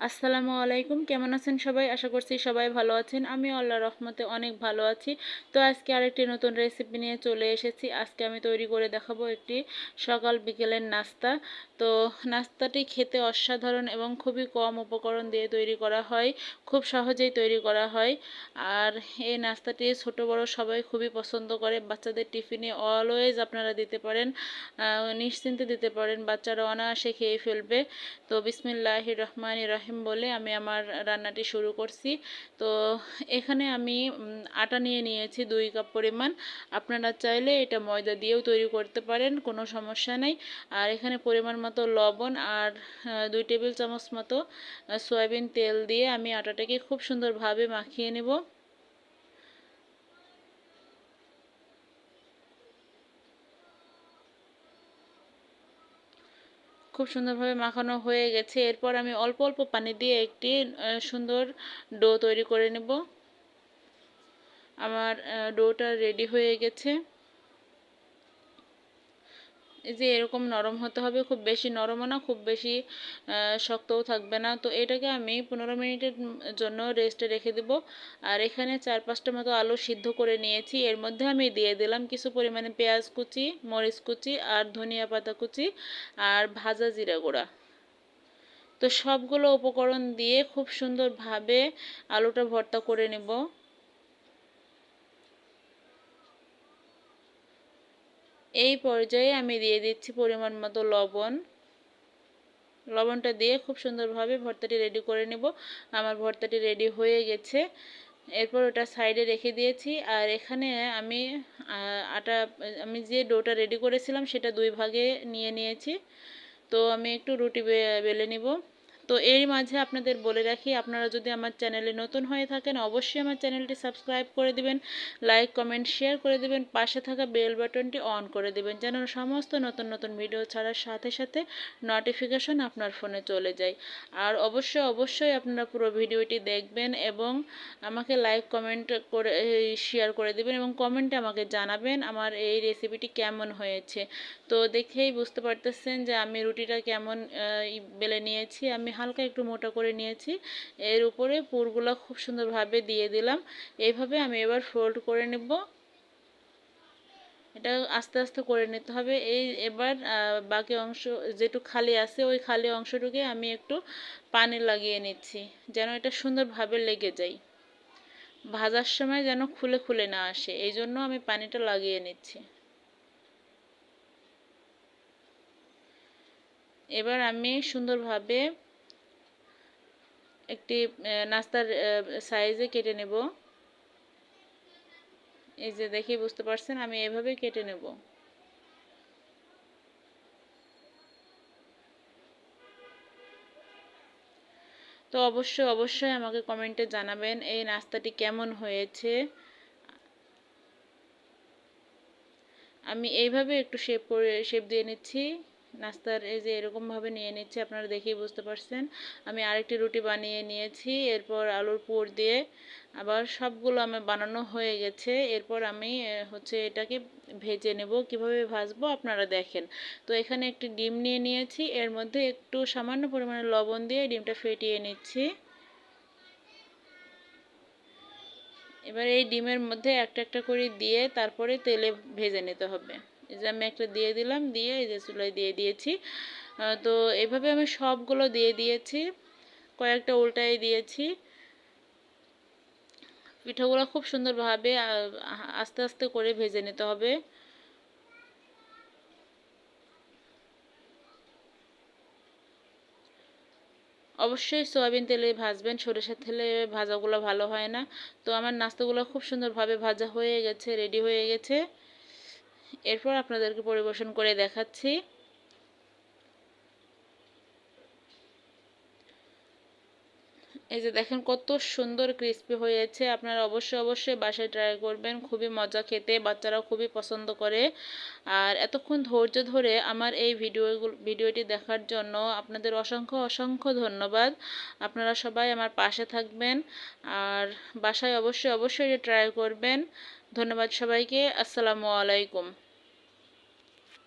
আসসালামু আলাইকুম। কেমন আছেন সবাই? আশা করছি সবাই ভালো আছেন। আমি আল্লাহ রহমতে অনেক ভালো আছি। তো আজকে আরেকটি নতুন রেসিপি নিয়ে চলে এসেছি। আজকে আমি তৈরি করে দেখাবো একটি সকাল বিকেলের নাস্তা। তো নাস্তাটি খেতে অসাধারণ এবং খুবই কম উপকরণ দিয়ে তৈরি করা হয়। খুব সহজেই তৈরি করা হয়। আর এই নাস্তাটি ছোট, বড় সবাই খুবই পছন্দ করে। বাচ্চাদের টিফিনে অলওয়েজ আপনারা দিতে পারেন নিশ্চিন্তে দিতে পারেন। বাচ্চারা অনায়াসে খেয়ে ফেলবে। তো বিসমিল্লাহ রহমান রহিম। বলে আমি আমার রান্নাটি শুরু করছি। তো এখানে আমি আটা নিয়ে নিয়েছি দুই কাপ পরিমাণ। আপনারা চাইলে এটা ময়দা দিয়েও তৈরি করতে পারেন, কোনো সমস্যা নেই। আর এখানে পরিমাণ মতো লবণ আর দুই টেবিল চামচ মতো সয়াবিন তেল দিয়ে আমি আটাটাকে খুব সুন্দরভাবে মাখিয়ে নেব। খুব সুন্দরভাবে মাখানো হয়ে গেছে। এরপর আমি অল্প অল্প পানি দিয়ে একটি সুন্দর ডো তৈরি করে নেব। আমার ডোটা রেডি হয়ে গেছে। এই যে এরকম নরম হতে হবে, খুব বেশি নরমও না, খুব বেশি শক্তও থাকবে না। তো এটাকে আমি পনেরো মিনিটের জন্য রেস্টে রেখে দেব। আর এখানে চার পাঁচটা মতো আলু সিদ্ধ করে নিয়েছি। এর মধ্যে আমি দিয়ে দিলাম কিছু পরিমাণে পেঁয়াজ কুচি, মরিচ কুচি আর ধনিয়া পাতা কুচি আর ভাজা জিরা গুঁড়া। তো সবগুলো উপকরণ দিয়ে খুব সুন্দরভাবে আলুটা ভর্তা করে নেব। এই পর্যায়ে আমি দিয়ে দিচ্ছি পরিমাণ মতো লবণ। লবণটা দিয়ে খুব সুন্দরভাবে ভর্তাটি রেডি করে নেব। আমার ভর্তাটি রেডি হয়ে গেছে। এরপর ওটা সাইডে রেখে দিয়েছি। আর এখানে আমি আটা, আমি যে ডোটা রেডি করেছিলাম সেটা দুই ভাগে নিয়ে নিয়েছি। তো আমি একটু রুটি বেলে নিব। তো এর মাঝে আপনাদের বলে রাখি, আপনারা যদি আমার চ্যানেলে নতুন হয়ে থাকেন, অবশ্যই আমার চ্যানেলটি সাবস্ক্রাইব করে দিবেন, লাইক, কমেন্ট, শেয়ার করে দিবেন, পাশে থাকা বেল বাটনটি অন করে দিবেন, যেন সমস্ত নতুন নতুন ভিডিও ছাড়ার সাথে সাথে নোটিফিকেশন আপনার ফোনে চলে যায়। আর অবশ্যই অবশ্যই আপনারা পুরো ভিডিওটি দেখবেন এবং আমাকে লাইক, কমেন্ট করে শেয়ার করে দিবেন এবং কমেন্টে আমাকে জানাবেন আমার এই রেসিপিটি কেমন হয়েছে। তো দেখেই বুঝতে পারতেছেন যে আমি রুটিটা কেমন বেলে নিয়েছি। আমি হালকা একটু মোটা করে নিয়েছি। এর উপরে পুরগুলো খুব সুন্দরভাবে দিয়ে দিলাম। এইভাবে আমি এবার ফোল্ড করে নেব। এটা আস্তে আস্তে করে নিতে হবে। এই এবার বাকি অংশ যেটু খালি আছে, ওই খালি অংশটুকে আমি একটু পানি লাগিয়ে নিচ্ছি, যেন এটা সুন্দরভাবে লেগে যায়। ভাজার সময় যেন খুলে খুলে না আসে, এই জন্য আমি পানিটা লাগিয়ে নিচ্ছি। এবার আমি সুন্দরভাবে একটি নাস্তার সাইজে কেটে নেব। এই যে দেখি বুঝতে পারছেন, আমি এভাবে কেটে নেব। তো অবশ্যই অবশ্যই আমাকে কমেন্টে জানাবেন এই নাস্তাটি কেমন হয়েছে। আমি এইভাবে একটু শেপ করে শেপ দিয়ে নিচ্ছি। নাস্তার এই যে এরকমভাবে নিয়ে নিচ্ছি, আপনারা দেখেই বুঝতে পারছেন। আমি আরেকটি রুটি বানিয়ে নিয়েছি, এরপর আলুর পুর দিয়ে আবার সবগুলো আমার বানানো হয়ে গেছে। এরপর আমি হচ্ছে এটাকে ভেজে নেব। কীভাবে ভাজবো আপনারা দেখেন। তো এখানে একটি ডিম নিয়ে নিয়েছি, এর মধ্যে একটু সামান্য পরিমাণে লবণ দিয়ে ডিমটা ফেটিয়ে নিচ্ছি। এবার এই ডিমের মধ্যে একটা একটা করে দিয়ে তারপরে তেলে ভেজে নিতে হবে। এই যে আমি একটা দিয়ে দিলাম, দিয়ে এই যে চুলায় দিয়ে দিয়েছি। তো এভাবে আমি সবগুলো দিয়ে দিয়েছি, কয়েকটা উল্টাই দিয়েছি। পিঠাগুলো খুব সুন্দরভাবে আস্তে আস্তে করে ভেজে নিতে হবে। অবশ্যই সয়াবিন তেলে ভাজবেন, সরিষার তেলে ভাজাগুলো ভালো হয় না। তো আমার নাস্তাগুলো খুব সুন্দরভাবে ভাজা হয়ে গেছে রেডি হয়ে গেছে। এরপর আপনাদেরকে পরিবেশন করে দেখাচ্ছি। এই যে দেখেন কত সুন্দর ক্রিস্পি হয়েছে। আপনারা অবশ্যই অবশ্যই বাসায় ট্রাই করবেন। খুবই মজা খেতে, বাচ্চারাও খুবই পছন্দ করে। আর এতক্ষণ ধৈর্য ধরে আমার এই ভিডিওগুলো ভিডিওটি দেখার জন্য আপনাদের অসংখ্য অসংখ্য ধন্যবাদ। আপনারা সবাই আমার পাশে থাকবেন। আর বাসায় অবশ্যই অবশ্যই ট্রাই করবেন। ধন্যবাদ সবাইকে। আসসালামু আলাইকুম।